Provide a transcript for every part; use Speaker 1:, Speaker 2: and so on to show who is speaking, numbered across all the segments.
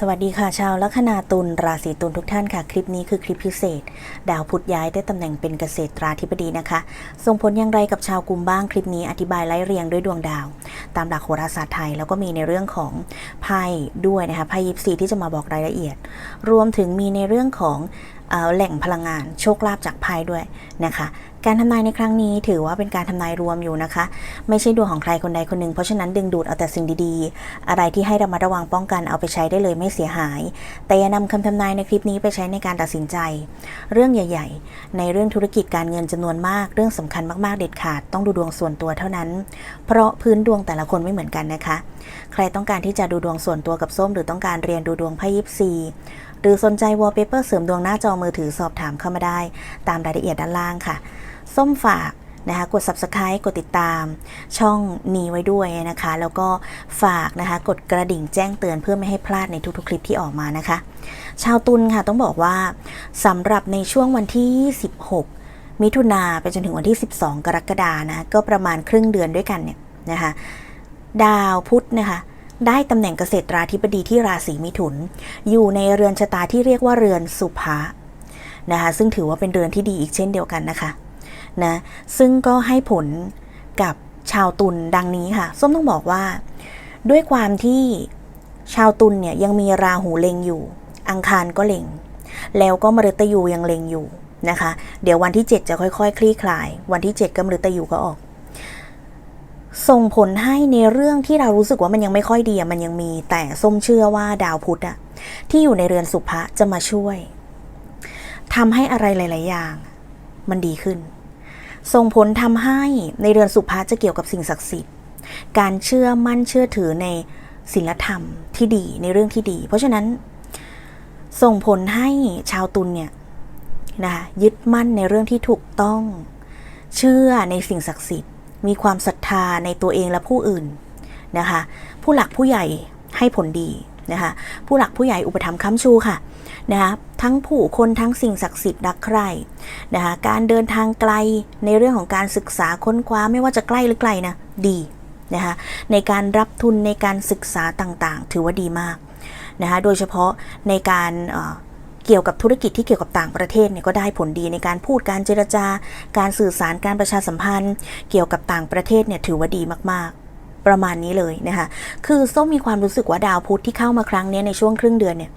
Speaker 1: สวัสดีค่ะชาวลัคนาตุลราศีตุลทุกท่านค่ะ คลิปนี้คือคลิปพิเศษ ดาวพุธย้ายได้ตำแหน่งเป็นเกษตราธิบดีนะคะ ส่งผลอย่างไรกับชาวกลุ่มบ้างคลิปนี้อธิบายไล่เรียงด้วยดวงดาว ตามหลักโหราศาสตร์ไทย แล้วก็มีในเรื่องของไพ่ด้วยนะคะไพ่ยิปซีที่จะมาบอกรายละเอียด รวมถึงมีในเรื่องของ แหล่งพลังงานโชคลาภจากไพ่ด้วยนะคะ การทำนายในครั้งนี้ถือว่าเป็นการทำนายรวมอยู่นะคะ ไม่ใช่ดวงของใครคนใดคนหนึ่งเพราะฉะนั้นดึงดูดเอาแต่สิ่งดีๆ อะไรที่ให้ระมัดระวังป้องกันเอาไปใช้ได้เลยไม่เสียหาย แต่อย่านำคำทำนายในคลิปนี้ไปใช้ในการตัดสินใจ เรื่องใหญ่ ๆ ในเรื่องธุรกิจการเงินจำนวนมาก เรื่องสำคัญมากๆเด็ดขาดต้องดูดวงส่วนตัวเท่านั้น เพราะพื้นดวงแต่ละคนไม่เหมือนกันนะคะ ใครต้องการที่จะดูดวงส่วนตัวกับส้มหรือต้องการเรียนดูดวงไพ่ยิปซี หรือสนใจวอลเปเปอร์เสริมดวงหน้าจอมือถือสอบถามเข้ามาได้ ตามรายละเอียดด้านล่างค่ะ ส้มฝากนะคะกด subscribe กดติดตามช่องนี้ไว้ด้วยนะคะ แล้วก็ฝากนะคะกดกระดิ่งแจ้งเตือนเพื่อไม่ให้พลาดในทุกๆ คลิปที่ออกมานะคะ ชาวตุลค่ะต้องบอกว่าสำหรับในช่วงวันที่ 16 มิถุนาไปจนถึงวันที่ 12 กรกฎานะ ก็ประมาณครึ่งเดือนด้วยกันเนี่ยนะคะ ดาวพุธนะคะ ได้ตำแหน่งเกษตราธิบดีที่ราศีมิถุน อยู่ในเรือนชะตาที่เรียกว่าเรือนสุภะนะคะซึ่งถือว่าเป็นเรือนที่ดีอีกเช่นเดียวกันนะคะนะซึ่งก็ให้ผลกับชาวตุลดังนี้ค่ะ ส้มต้องบอกว่า ด้วยความที่ชาวตุลเนี่ยยังมีราหูเล็งอยู่ อังคารก็เล็ง แล้วก็มฤตยูยังเล็งอยู่นะคะ เดี๋ยววันที่ 7 จะค่อยๆคลี่คลาย วันที่ 7ก็มฤตยูก็ออก ส่งผลให้ในเรื่องที่เรารู้สึกว่ามันยังไม่ค่อยดีอะมันยังมีแต่ส้มเชื่อว่าดาวพุธอะที่อยู่ในเรือนสุภะจะมาช่วยทำให้อะไรหลาย ๆ อย่าง มันดีขึ้น ส่งผลทำให้ในเรือนสุภะจะเกี่ยวกับสิ่งศักดิ์สิทธิ์ การเชื่อมั่นเชื่อถือในศีลธรรมที่ดีในเรื่องที่ดี เพราะฉะนั้น ส่งผลให้ชาวตุลเนี่ยนะคะยึดมั่นในเรื่องที่ถูกต้อง เชื่อในสิ่งศักดิ์สิทธิ์ มีความศรัทธาในตัวเองและผู้อื่นนะคะ ผู้หลักผู้ใหญ่ให้ผลดีนะคะ ผู้หลักผู้ใหญ่อุปถัมภ์ค้ำชูค่ะนะคะทั้งผู้คนทั้งสิ่งศักดิ์สิทธิ์รักใคร่นะคะการเดินทางไกลในเรื่องของการศึกษาค้นคว้าไม่ว่าจะใกล้หรือไกลนะดีนะคะในการรับทุนในการศึกษาต่างๆ ถือว่าดีมากนะคะโดยเฉพาะในการ เกี่ยวกับธุรกิจที่เกี่ยวกับต่างประเทศเนี่ยก็ได้ผลดีในการพูดการเจรจา การสื่อสารการประชาสัมพันธ์ เกี่ยวกับต่างประเทศเนี่ยถือว่าดีมากๆ ประมาณนี้เลยนะคะคือส้มมีความรู้สึกว่าดาวพุธที่เข้ามาครั้งนี้ในช่วงครึ่งเดือนเนี่ย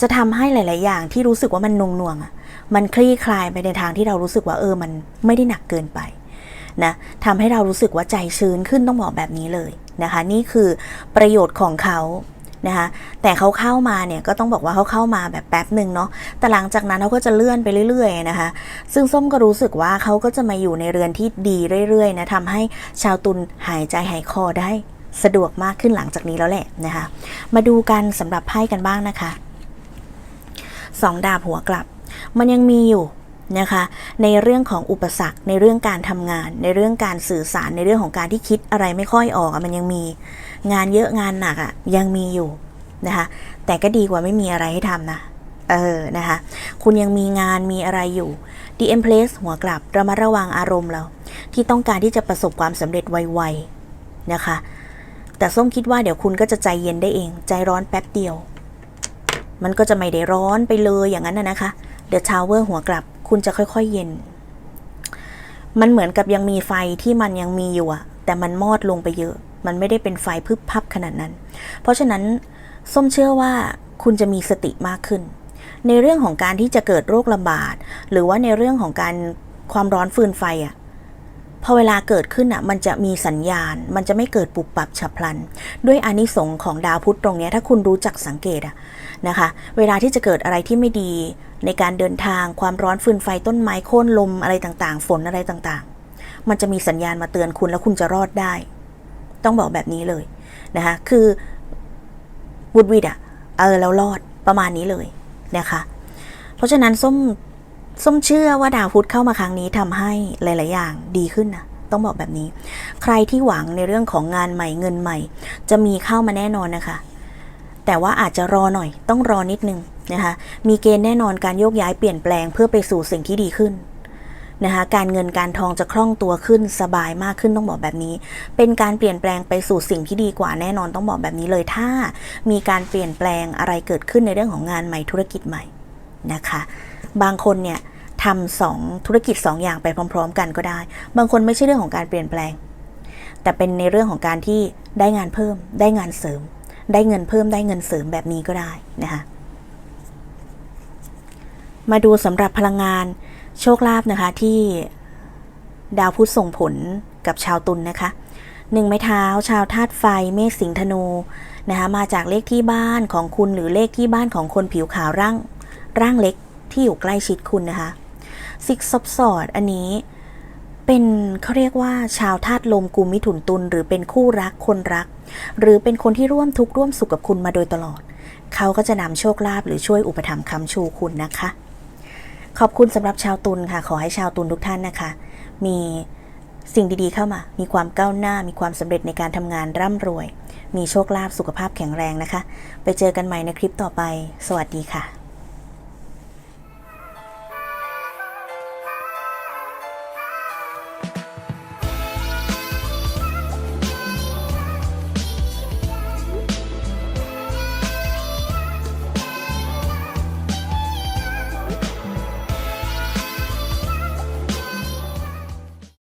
Speaker 1: จะทำให้หลาย ๆ อย่างที่รู้สึกว่ามันนงนวงอะมันคลี่คลายไปในทางที่เรารู้สึกว่าเออมันไม่ได้หนักเกินไปนะทำให้เรารู้สึกว่าใจชื้นขึ้นต้องบอกแบบนี้เลยนะคะ นี่คือประโยชน์ของเขา นะคะแต่เขาเข้ามาเนี่ยก็ต้องบอกว่าเขาเข้ามาแบบแป๊บหนึ่งเนาะแต่หลังจากนั้นเขาก็จะเลื่อนไปเรื่อยๆนะคะ ซึ่งส้มก็รู้สึกว่าเขาก็จะมาอยู่ในเรือนที่ดีเรื่อยๆนะทำให้ชาวตุลหายใจหายคอได้สะดวกมากขึ้นหลังจากนี้แล้วแหละนะคะ มาดูกันสำหรับไพ่กันบ้างนะคะสองดาบหัวกลับ มันยังมีอยู่นะคะในเรื่องของอุปสรรคในเรื่องการทำงาน ในเรื่องการสื่อสารในเรื่องของการที่คิดอะไรไม่ค่อยออกมันยังมี งานเยอะงานหนักอะยังมีอยู่นะคะแต่ก็ดีกว่าไม่มีอะไรให้ทำนะเออนะคะคุณยังมีงานมีอะไรอยู่ The Empress หัวกลับระมัดระวังอารมณ์เราที่ต้องการที่จะประสบความสำเร็จไวๆนะคะ แต่ส้มคิดว่าเดี๋ยวคุณก็จะใจเย็นได้เอง ใจร้อนแป๊บเดียว มันก็จะไม่ได้ร้อนไปเลยอย่างนั้นนะคะเดอะชาวเวอร์หัวกลับคุณจะค่อยๆเย็น มันเหมือนกับยังมีไฟที่มันยังมีอยู่อะแต่มันมอดลงไปเยอะ มันไม่ได้เป็นไฟพึบพับขนาดนั้น เพราะฉะนั้นส้มเชื่อว่าคุณจะมีสติมากขึ้น ในเรื่องของการที่จะเกิดโรคระบาดหรือว่าในเรื่องของการความร้อนฟืนไฟอะพอเวลาเกิดขึ้นอะมันจะมีสัญญาณ มันจะไม่เกิดปุบปับฉับพลัน ด้วยอานิสงส์ของดาวพุธตรงนี้ถ้าคุณรู้จักสังเกตอะนะคะ เวลาที่จะเกิดอะไรที่ไม่ดี ในการเดินทางความร้อนฟืนไฟต้นไม้โค่นลมอะไรต่างๆ ฝนอะไรต่างๆ มันจะมีสัญญาณมาเตือนคุณแล้วคุณจะรอดได้ ต้องบอกแบบนี้เลยนะคะคือวุดวิดอะเออแล้วรอดประมาณนี้เลยนะคะ เพราะฉะนั้นส้มส้มเชื่อว่าดาวพุธเข้ามาครั้งนี้ทำให้หลาย ๆ อย่างดีขึ้นนะต้องบอกแบบนี้ ใครที่หวังในเรื่องของงานใหม่เงินใหม่ จะมีเข้ามาแน่นอนนะคะ แต่ว่าอาจจะรอหน่อย ต้องรอนิดนึงนะคะ มีเกณฑ์แน่นอนการโยกย้ายเปลี่ยนแปลงเพื่อไปสู่สิ่งที่ดีขึ้น นะคะการเงินการทองจะคล่องตัวขึ้นสบายมากขึ้นต้องบอกแบบนี้ เป็นการเปลี่ยนแปลงไปสู่สิ่งที่ดีกว่าแน่นอนต้องบอกแบบนี้เลยถ้ามีการเปลี่ยนแปลงอะไรเกิดขึ้นในเรื่องของงานใหม่ธุรกิจใหม่นะคะ บางคนเนี่ยทำสองธุรกิจสองอย่างไปพร้อม ๆ กันก็ได้ บางคนไม่ใช่เรื่องของการเปลี่ยนแปลง แต่เป็นในเรื่องของการที่ได้งานเพิ่ม ได้งานเสริม ได้เงินเพิ่มได้เงินเสริมแบบนี้ก็ได้นะคะมาดูสำหรับพลังงาน โชคลาภนะคะที่ดาวพุธส่งผลกับชาวตุลนนะคะหนึ่งไม้เท้า ชาวธาตุไฟ เมษสิงธนูนะคะมาจากเลขที่บ้านของคุณหรือเลขที่บ้านของคนผิวขาวร่างร่างเล็กที่อยู่ใกล้ชิดคุณนะคะซิกซอบสอดอันนี้เป็นเขาเรียกว่าชาวธาตุลมกุมมิถุนตุลหรือเป็นคู่รักคนรัก หรือเป็นคนที่ร่วมทุกข์ร่วมสุขกับคุณมาโดยตลอด เขาก็จะนำโชคลาภหรือช่วยอุปถัมภ์คำชูคุณนะคะ ขอบคุณสำหรับชาวตุลค่ะ ขอให้ชาวตุลทุกท่านนะคะ มีสิ่งดีๆเข้ามา มีความก้าวหน้า มีความสำเร็จในการทำงานร่ำรวย มีโชคลาภสุขภาพแข็งแรงนะคะ ไปเจอกันใหม่ในคลิปต่อไป สวัสดีค่ะ